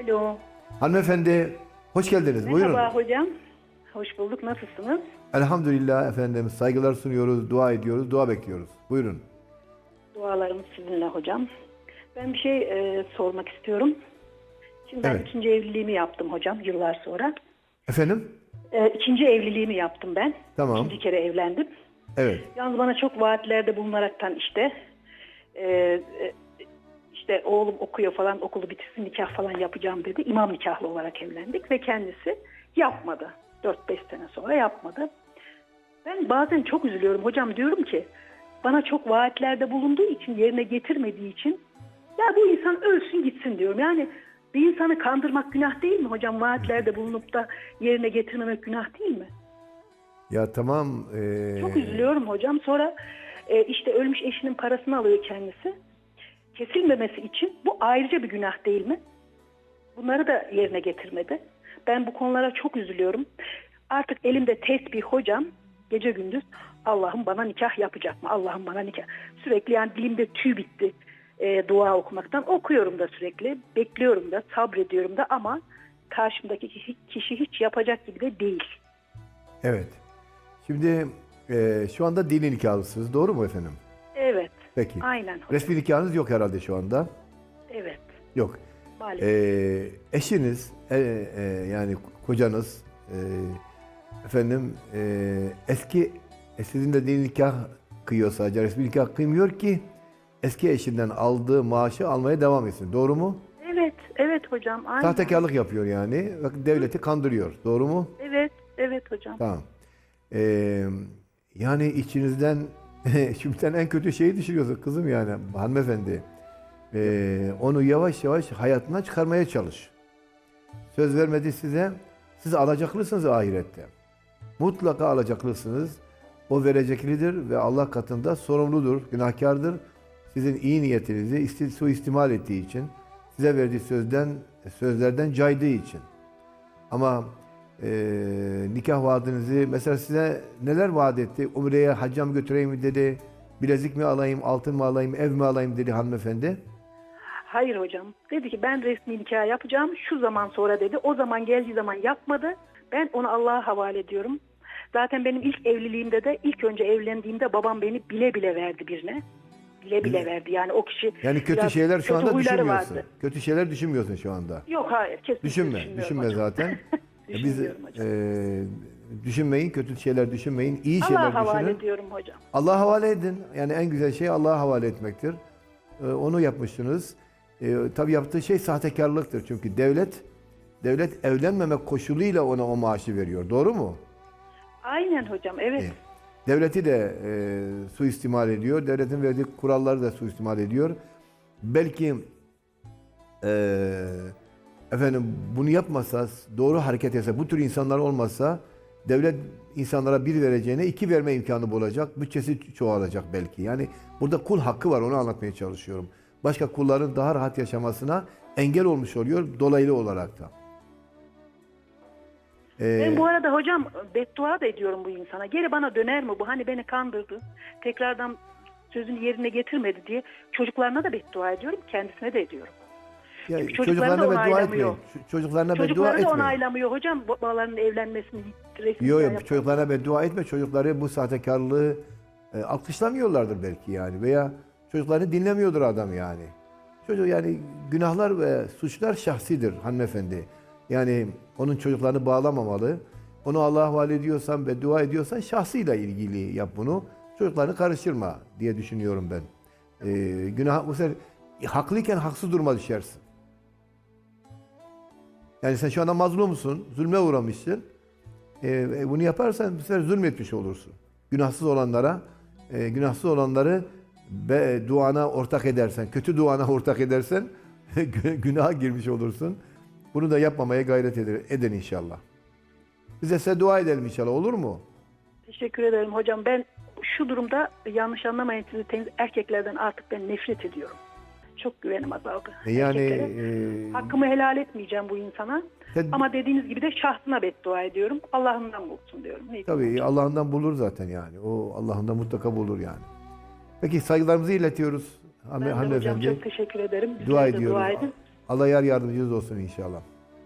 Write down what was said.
Alo. Hanımefendi hoş geldiniz. Buyurun. Merhaba hocam. Hoş bulduk. Nasılsınız? Elhamdülillah efendim. Saygılar sunuyoruz, dua ediyoruz, dua bekliyoruz. Buyurun. Dualarımız sizinle hocam. Ben bir şey e, sormak istiyorum. Şimdi ben Evet. ikinci evliliğimi yaptım hocam yıllar sonra. Efendim? E, ikinci evliliğimi yaptım ben. Tamam. İkinci kere evlendim. Evet. Yalnız bana çok vaatlerde bulunaraktan işte e, e, işte oğlum okuyor falan okulu bitirsin nikah falan yapacağım dedi. İmam nikahlı olarak evlendik ve kendisi yapmadı. 4-5 sene sonra yapmadı. Ben bazen çok üzülüyorum hocam diyorum ki bana çok vaatlerde bulunduğu için yerine getirmediği için ya bu insan ölsün gitsin diyorum. Yani bir insanı kandırmak günah değil mi hocam? Vaatlerde bulunup da yerine getirmemek günah değil mi? Ya tamam. ee, Çok üzülüyorum hocam. Sonra e, işte ölmüş eşinin parasını alıyor kendisi. Kesilmemesi için bu ayrıca bir günah değil mi? Bunları da yerine getirmedi. Ben bu konulara çok üzülüyorum. Artık elimde tesbih hocam gece gündüz Allah'ım bana nikah yapacak mı? Allah'ım bana nikah. Sürekli yani dilimde tüy bitti e, dua okumaktan. Okuyorum da sürekli. Bekliyorum da sabrediyorum da ama karşımdaki kişi, kişi hiç yapacak gibi de değil. Evet. Şimdi ee, şu anda dini nikahlısınız. Doğru mu efendim? Peki. Aynen hocam. Resmi nikahınız yok herhalde şu anda. Evet. Yok. Maalesef. Ee, eşiniz e, e, yani kocanız e, efendim e, eski e, sizinle dini nikah kıyıyor sadece resmi nikah kıymıyor ki eski eşinden aldığı maaşı almaya devam etsin. Doğru mu? Evet, evet hocam. Aynen. Sahtekarlık yapıyor yani. Bakın devleti kandırıyor. Doğru mu? Evet, evet hocam. Tamam. Ee, yani içinizden şimdiden en kötü şeyi düşünüyorsun kızım yani hanımefendi. Ee, onu yavaş yavaş hayatından çıkarmaya çalış. Söz vermedi size. Siz alacaklısınız ahirette. Mutlaka alacaklısınız. O vereceklidir ve Allah katında sorumludur, günahkardır. Sizin iyi niyetinizi isti- suistimal ettiği için, size verdiği sözden sözlerden caydığı için. Ama eee, nikah vaadinizi mesela size neler vaat etti? Umre'ye hacca mı götüreyim mi dedi. Bilezik mi alayım, altın mı alayım, ev mi alayım dedi hanımefendi. Hayır hocam. Dedi ki ben resmi nikah yapacağım. Şu zaman sonra dedi. O zaman geldiği zaman yapmadı. Ben onu Allah'a havale ediyorum. Zaten benim ilk evliliğimde de ilk önce evlendiğimde babam beni bile bile verdi birine. Bile bile verdi. Yani o kişi Yani kötü biraz şeyler şu kötü anda huyları düşünmüyorsun. vardı. Kötü şeyler düşünmüyorsun şu anda. Yok hayır kesinlikle Düşünme, düşünmüyorum düşünme hocam. zaten. Biz Düşünmüyorum hocam. eee, düşünmeyin, kötü şeyler düşünmeyin, iyi Allah'a şeyler havale düşünün. ediyorum hocam. Allah'a havale edin. Yani en güzel şey Allah'a havale etmektir. Ee, onu yapmışsınız. Ee, tabii yaptığı şey sahtekarlıktır. Çünkü devlet devlet evlenmemek koşuluyla ona o maaşı veriyor. Doğru mu? Aynen hocam evet. Evet. Devleti de e, suistimal ediyor. Devletin verdiği kuralları da suistimal ediyor. Belki e, efendim bunu yapmasa, doğru hareket etse, bu tür insanlar olmasa devlet insanlara bir vereceğine iki verme imkanı bulacak. Bütçesi çoğalacak belki. Yani burada kul hakkı var onu anlatmaya çalışıyorum. Başka kulların daha rahat yaşamasına engel olmuş oluyor dolaylı olarak da. Ee, Ben bu arada hocam beddua da ediyorum bu insana. Geri bana döner mi bu? Hani beni kandırdı. Tekrardan sözünü yerine getirmedi diye çocuklarına da beddua ediyorum. Kendisine de ediyorum. Ya, çünkü çocukları da çocuklarına beddua onaylamıyor. etmeyin. Ç- Çocuklarına beddua Çocukları da etmeyin. onaylamıyor hocam babalarının evlenmesini. resmi Yok yok yapan. çocuklarına beddua etme. Çocukları bu sahtekarlığı e, alkışlamıyorlardır belki yani. Veya çocuklarını dinlemiyordur adam yani. Çocuk yani günahlar ve suçlar şahsidir hanımefendi. Yani onun çocuklarını bağlamamalı. Onu Allah'a havale ediyorsan ve dua ediyorsan şahsıyla ilgili yap bunu. Çocuklarını karıştırma diye düşünüyorum ben. Ee, günah bu sefer haklıyken haksız duruma düşersin. Yani sen şu anda mazlumsun, zulme uğramışsın. Ee, bunu yaparsan bu sefer zulmetmiş olursun. Günahsız olanlara, e, günahsız olanları be, duana ortak edersen, kötü duana ortak edersen gü- günaha girmiş olursun. Bunu da yapmamaya gayret eder, edin inşallah. Bize size dua edelim inşallah olur mu? Teşekkür ederim hocam. Ben şu durumda yanlış anlamayın sizi erkeklerden artık ben nefret ediyorum. Çok güvenim azaldı. E Yani erkeklere. e, Hakkımı helal etmeyeceğim bu insana. Ted- Ama dediğiniz gibi de şahsına beddua ediyorum. Allah'ından bulsun diyorum. Ne tabii Allah'ından bulur zaten yani. O Allah'ından mutlaka bulur yani. Peki saygılarımızı iletiyoruz hanım, Ben de hocam çok teşekkür ederim. Dua ediyoruz. Dua edin. Allah yar yardımcınız olsun inşallah.